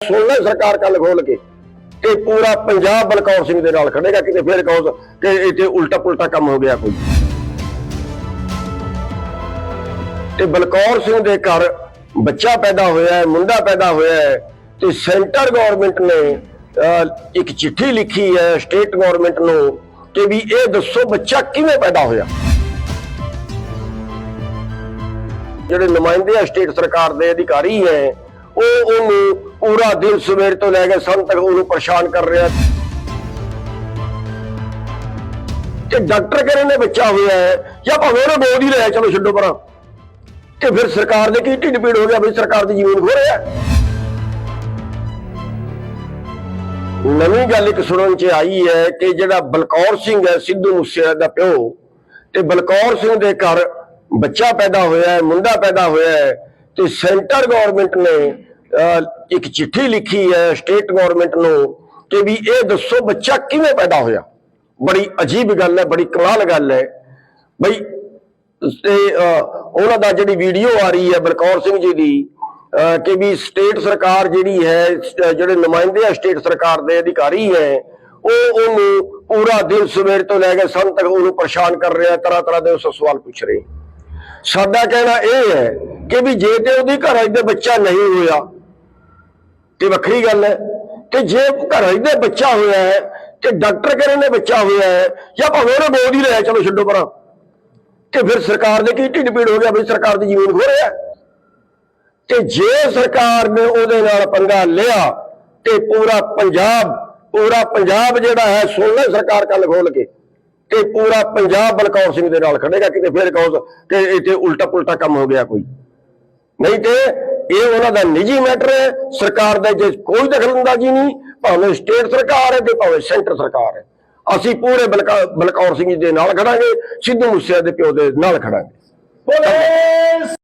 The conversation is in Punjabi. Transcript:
ਸੁਣ ਲੈ ਸਰਕਾਰ ਕੱਲ ਖੋਲ ਕੇ ਕਿ ਪੂਰਾ ਪੰਜਾਬ ਬਲਕੌਰ ਸਿੰਘ ਦੇ ਨਾਲ ਖੜੇਗਾ ਕਿਤੇ ਫਿਰ ਕਹੋ ਕਿ ਇੱਥੇ ਉਲਟਾ ਪੁਲਟਾ ਕੰਮ ਹੋ ਗਿਆ ਕੋਈ। ਤੇ ਬਲਕੌਰ ਸਿੰਘ ਦੇ ਘਰ ਬੱਚਾ ਪੈਦਾ ਹੋਇਆ ਹੈ, ਮੁੰਡਾ ਪੈਦਾ ਹੋਇਆ ਹੈ, ਤੇ ਸੈਂਟਰ ਗਵਰਨਮੈਂਟ ਨੇ ਇੱਕ ਚਿੱਠੀ ਲਿਖੀ ਹੈ, ਸਟੇਟ ਗਵਰਨਮੈਂਟ ਨੂੰ ਕਿ ਵੀ ਇਹ ਦੱਸੋ ਬੱਚਾ ਕਿਵੇਂ ਪੈਦਾ ਹੋਇਆ। ਜਿਹੜੇ ਨੁਮਾਇੰਦੇ ਆ, ਸਟੇਟ ਸਰਕਾਰ ਦੇ ਅਧਿਕਾਰੀ ਹੈ, ਉਹ ਉਹਨੂੰ ਪੂਰਾ ਦਿਨ ਸਵੇਰ ਤੋਂ ਲੈ ਕੇ ਸ਼ਾਮ ਤੱਕ ਉਹਨੂੰ ਪਰੇਸ਼ਾਨ ਕਰ ਰਿਹਾ ਕਿ ਡਾਕਟਰ ਕਹਿੰਦੇ ਨੇ ਬੱਚਾ ਹੋਇਆ ਹੈ, ਜਾਂ ਭਾਵੇਂ ਉਹਨੇ ਬੋਲ ਹੀ ਲਿਆ, ਚਲੋ ਛੱਡੋ ਪਰਾਂ ਕਿ ਫਿਰ ਸਰਕਾਰ ਦੇ ਕੀ ਢਿੱਡ ਪੀੜ ਹੋ ਗਿਆ ਵੀ ਸਰਕਾਰ ਦੀ ਜ਼ਮੀਨ ਖੋ ਰਿਹਾ ਨਵੀਂ ਗੱਲ ਇੱਕ ਸੁਣਨ ਚ ਆਈ ਹੈ ਕਿ ਜਿਹੜਾ ਬਲਕੌਰ ਸਿੰਘ ਹੈ, ਸਿੱਧੂ ਮੂਸੇਵਾਲੇ ਦਾ ਪਿਓ, ਤੇ ਬਲਕੌਰ ਸਿੰਘ ਦੇ ਘਰ ਬੱਚਾ ਪੈਦਾ ਹੋਇਆ ਹੈ, ਮੁੰਡਾ ਪੈਦਾ ਹੋਇਆ ਹੈ, ਤੇ ਸੈਂਟਰ ਗਵਰਨਮੈਂਟ ਨੇ ਇੱਕ ਚਿੱਠੀ ਲਿਖੀ ਹੈ ਸਟੇਟ ਗਵਰਨਮੈਂਟ ਨੂੰ ਕਿ ਵੀ ਇਹ ਦੱਸੋ ਬੱਚਾ ਕਿਵੇਂ ਪੈਦਾ ਹੋਇਆ। ਬੜੀ ਅਜੀਬ ਗੱਲ ਹੈ, ਬੜੀ ਕਮਾਲ ਗੱਲ ਹੈ। ਬਈ, ਤੇ ਉਹਨਾਂ ਦਾ ਜਿਹੜੀ ਵੀਡੀਓ ਆ ਰਹੀ ਹੈ ਬਲਕੌਰ ਸਿੰਘ ਜੀ ਦੀ ਕਿ ਵੀ ਸਟੇਟ ਸਰਕਾਰ ਜਿਹੜੀ ਹੈ ਜਿਹੜੇ ਨੁਮਾਇੰਦੇ ਆ ਸਟੇਟ ਸਰਕਾਰ ਦੇ ਅਧਿਕਾਰੀ ਹੈ, ਉਹ ਉਹਨੂੰ ਪੂਰਾ ਦਿਨ ਸਵੇਰ ਤੋਂ ਲੈ ਕੇ ਸੰਤ ਤੱਕ ਉਹਨੂੰ ਪਰੇਸ਼ਾਨ ਕਰ ਰਿਹਾ ਤਰ੍ਹਾਂ ਤਰ੍ਹਾਂ ਦੇ ਉਸ ਤੋਂ ਸਵਾਲ ਪੁੱਛ ਰਹੇ। ਸਾਡਾ ਕਹਿਣਾ ਇਹ ਹੈ ਕਿ ਵੀ ਜੇ ਤੇ ਉਹਦੀ ਘਰ ਦੇ ਬੱਚਾ ਨਹੀਂ ਹੋਇਆ ਤੇ ਵੱਖਰੀ ਗੱਲ ਹੈ ਤੇ ਜੇ ਘਰ ਦੇ ਬੱਚਾ ਹੋਇਆ ਹੈ, ਤੇ ਡਾਕਟਰ ਕਹਿੰਦੇ ਨੇ ਬੱਚਾ ਹੋਇਆ ਹੈ, ਜਾਂ ਭਾਵੇਂ ਉਹਨੇ ਬੋਲ ਹੀ ਲਿਆ, ਚਲੋ ਛੱਡੋ ਪਰਾਂ ਤੇ ਫਿਰ ਸਰਕਾਰ ਦੇ ਕੀ ਢਿੱਡ ਪੀੜ ਹੋ ਗਿਆ ਵੀ ਸਰਕਾਰ ਦੀ ਜ਼ਮੀਨ ਖੋ ਰਿਹਾ ਤੇ ਜੇ ਸਰਕਾਰ ਨੇ ਉਹਦੇ ਨਾਲ ਪੰਗਾ ਲਿਆ, ਤੇ ਪੂਰਾ ਪੰਜਾਬ ਪੂਰਾ ਪੰਜਾਬ ਜਿਹੜਾ ਹੈ, ਸੁਣ ਲੈ ਸਰਕਾਰ ਕੱਲ ਖੋਲ ਕੇ, ਤੇ ਪੂਰਾ ਪੰਜਾਬ ਬਲਕੌਰ ਸਿੰਘ ਦੇ ਨਾਲ ਖੜੇਗਾ ਕਿਤੇ ਫਿਰ ਕਹੋ ਕਿ ਇੱਥੇ ਉਲਟਾ ਪੁਲਟਾ ਕੰਮ ਹੋ ਗਿਆ ਕੋਈ। ਨਹੀਂ ਤੇ ਇਹ ਉਹਨਾਂ ਦਾ ਨਿੱਜੀ ਮੈਟਰ ਹੈ। ਸਰਕਾਰ ਦਾ ਜੇ ਕੋਈ ਦਖਲਅੰਦਾਜ਼ੀ ਨਹੀਂ, ਭਾਵੇਂ ਸਟੇਟ ਸਰਕਾਰ ਹੈ ਤੇ ਭਾਵੇਂ ਸੈਂਟਰ ਸਰਕਾਰ ਹੈ। ਅਸੀਂ ਪੂਰੇ ਬਲਕਾ- ਬਲਕੌਰ ਸਿੰਘ ਜੀ ਦੇ ਨਾਲ ਖੜਾਂਗੇ, ਸਿੱਧੂ ਮੂਸੇ ਦੇ ਪਿਓ ਦੇ ਨਾਲ ਖੜਾਂਗੇ। ਬੋਲੇ!